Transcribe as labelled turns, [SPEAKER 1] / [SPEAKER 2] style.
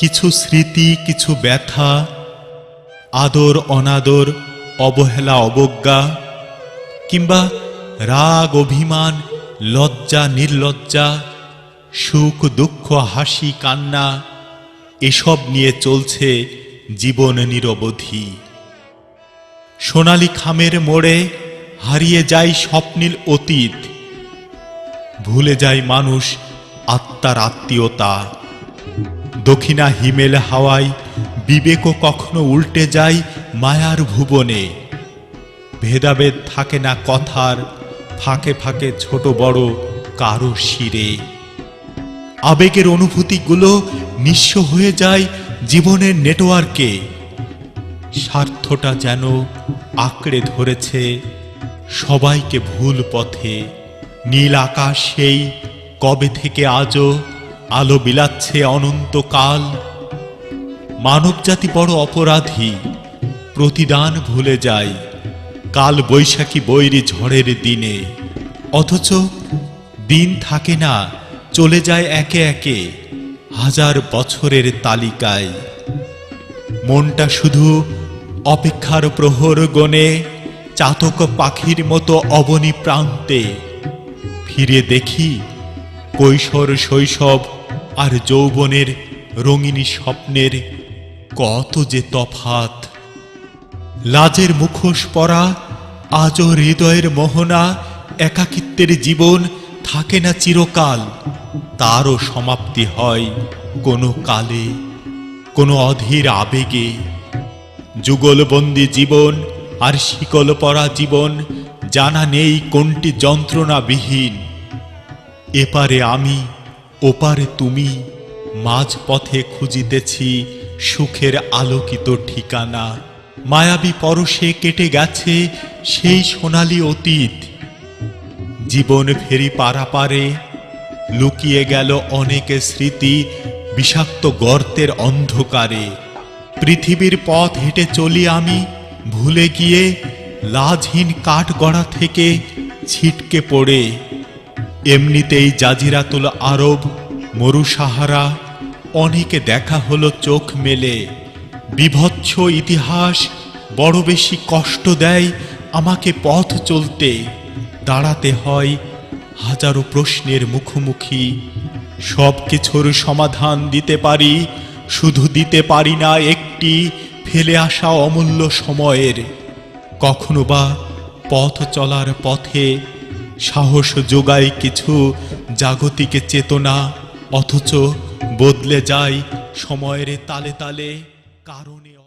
[SPEAKER 1] কিছু স্মৃতি, কিছু ব্যথা, আদর, অনাদর, অবহেলা, অবজ্ঞা, কিংবা রাগ, অভিমান, লজ্জা, নির্লজ্জা, সুখ, দুঃখ, হাসি, কান্না, এসব নিয়ে চলছে জীবন নিরবধি। সোনালি খামের মোড়ে হারিয়ে যায় স্বপ্নীল অতীত, ভুলে যায় মানুষ আত্মার আত্মীয়তা। দক্ষিণা হিমেল হাওয়ায় বিবেকও কখনো উল্টে যায় মায়ার ভুবনে। ভেদাভেদ থাকে না কথার, ফাঁকে ফাঁকে ছোট বড় কারও শিরে। আবেগের অনুভূতিগুলো নিঃস্ব হয়ে যায় জীবনের নেটওয়ার্কে। স্বার্থটা যেন আঁকড়ে ধরেছে সবাইকে ভুল পথে। নীল আকাশ সেই কবে থেকে আজও আলো বিলাচ্ছে অনন্তকাল। মানবজাতি বড় অপরাধী, প্রতিদান ভুলে যায়। কাল বৈশাখী বৈরী ঝড়ের দিনে। অথচ দিন থাকে না, চলে যায় একে একে, হাজার বছরের তালিকায়। মনটা শুধু অপেক্ষার প্রহর গণে চাতক পাখির মতো অবনী প্রান্তে। ফিরে দেখি কৈশোর শৈশব আর যৌবনের রঙিনী স্বপ্নের কত যে তফাত। লাজের মুখোশ পরা, আজও হৃদয়ের মোহনা, একাকিত্বের জীবন থাকে না চিরকাল। তারও সমাপ্তি হয় কোনো কালে, কোনো অধীর আবেগে। যুগলবন্দি জীবন আর শিকল পরা জীবন, জানা নেই কোনটি যন্ত্রণাবিহীন। এপারে আমি ওপারে তুমি মাঝ পথে খুঁজিতেছি সুখের আলোকিত ঠিকানা। মায়াবী পরশে কেটে গেছে সেই সোনালি অতীত। জীবন ফেরি পারাপারে লুকিয়ে গেল অনেক স্মৃতি বিষাক্ত গর্তের অন্ধকারে। পৃথিবীর পথ হেঁটে চলি আমি, ভুলে গিয়ে লাজহীন কাঠগড়া থেকে ছিটকে পড়ে। এমনিতেই জাজিরাতুল আরব, মরুসাহারা, অনেকে দেখা হলো চোখ মেলে। বিভৎস ইতিহাস, বড় বেশি কষ্ট দেয় আমাকে পথ চলতে। দাঁড়াতে হয় হাজারো প্রশ্নের মুখোমুখি। সব কিছুর সমাধান দিতে পারি, শুধু দিতে পারি না, একটি ফেলে আসা অমূল্য সময়ের। কখনো বা পথ চলার পথে সাহস যোগায় কিছু জাগতিকে চেতনা অথচ বদলে যায় সময়ের তালে তালে কারণে